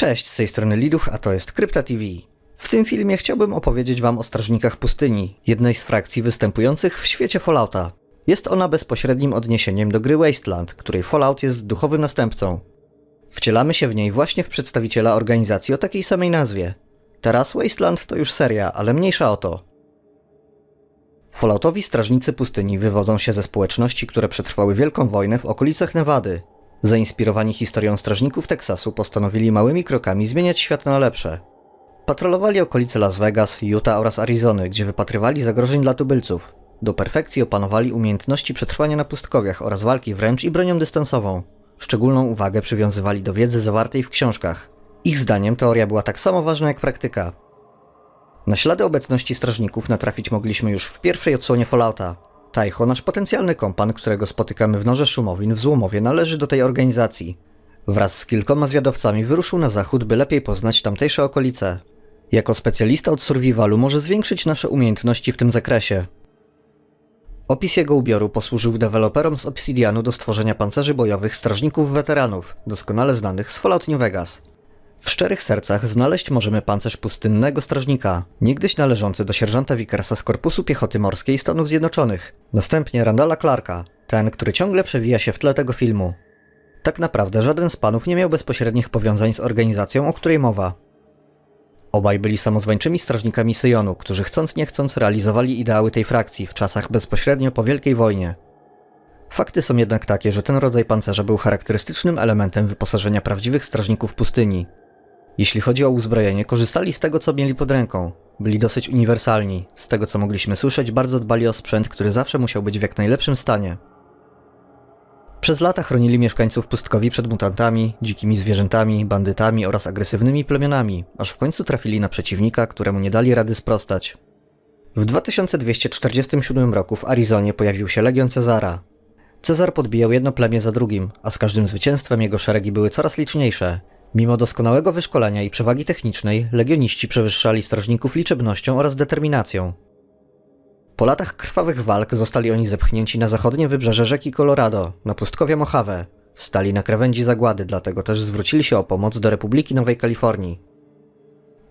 Cześć, z tej strony Liduch, a to jest Krypta TV. W tym filmie chciałbym opowiedzieć wam o Strażnikach Pustyni, jednej z frakcji występujących w świecie Fallouta. Jest ona bezpośrednim odniesieniem do gry Wasteland, której Fallout jest duchowym następcą. Wcielamy się w niej właśnie w przedstawiciela organizacji o takiej samej nazwie. Teraz Wasteland to już seria, ale mniejsza o to. Falloutowi Strażnicy Pustyni wywodzą się ze społeczności, które przetrwały wielką wojnę w okolicach Nevady. Zainspirowani historią strażników Teksasu postanowili małymi krokami zmieniać świat na lepsze. Patrolowali okolice Las Vegas, Utah oraz Arizony, gdzie wypatrywali zagrożeń dla tubylców. Do perfekcji opanowali umiejętności przetrwania na pustkowiach oraz walki wręcz i bronią dystansową. Szczególną uwagę przywiązywali do wiedzy zawartej w książkach. Ich zdaniem teoria była tak samo ważna jak praktyka. Na ślady obecności strażników natrafić mogliśmy już w pierwszej odsłonie Fallouta. Tajcho, nasz potencjalny kompan, którego spotykamy w Norze Szumowin w Złomowie, należy do tej organizacji. Wraz z kilkoma zwiadowcami wyruszył na zachód, by lepiej poznać tamtejsze okolice. Jako specjalista od survivalu może zwiększyć nasze umiejętności w tym zakresie. Opis jego ubioru posłużył deweloperom z Obsidianu do stworzenia pancerzy bojowych strażników weteranów, doskonale znanych z Fallout New Vegas. W szczerych sercach znaleźć możemy pancerz pustynnego strażnika, niegdyś należący do sierżanta Vickersa z Korpusu Piechoty Morskiej Stanów Zjednoczonych, następnie Randala Clarka, ten, który ciągle przewija się w tle tego filmu. Tak naprawdę żaden z panów nie miał bezpośrednich powiązań z organizacją, o której mowa. Obaj byli samozwańczymi strażnikami Syjonu, którzy chcąc nie chcąc realizowali ideały tej frakcji w czasach bezpośrednio po Wielkiej Wojnie. Fakty są jednak takie, że ten rodzaj pancerza był charakterystycznym elementem wyposażenia prawdziwych strażników pustyni. Jeśli chodzi o uzbrojenie, korzystali z tego, co mieli pod ręką. Byli dosyć uniwersalni. Z tego, co mogliśmy słyszeć, bardzo dbali o sprzęt, który zawsze musiał być w jak najlepszym stanie. Przez lata chronili mieszkańców pustkowi przed mutantami, dzikimi zwierzętami, bandytami oraz agresywnymi plemionami, aż w końcu trafili na przeciwnika, któremu nie dali rady sprostać. W 2247 roku w Arizonie pojawił się Legion Cezara. Cezar podbijał jedno plemię za drugim, a z każdym zwycięstwem jego szeregi były coraz liczniejsze. Mimo doskonałego wyszkolenia i przewagi technicznej, legioniści przewyższali strażników liczebnością oraz determinacją. Po latach krwawych walk zostali oni zepchnięci na zachodnie wybrzeże rzeki Colorado, na pustkowie Mojave. Stali na krawędzi zagłady, dlatego też zwrócili się o pomoc do Republiki Nowej Kalifornii.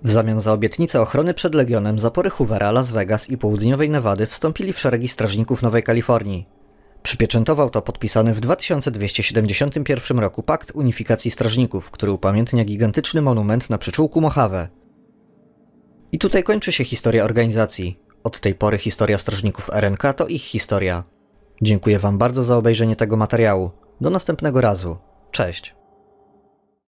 W zamian za obietnicę ochrony przed Legionem zapory Hoovera, Las Vegas i południowej Nevady wstąpili w szeregi strażników Nowej Kalifornii. Przypieczętował to podpisany w 2271 roku Pakt Unifikacji Strażników, który upamiętnia gigantyczny monument na przyczółku Mojave. I tutaj kończy się historia organizacji. Od tej pory historia strażników RNK to ich historia. Dziękuję Wam bardzo za obejrzenie tego materiału. Do następnego razu. Cześć.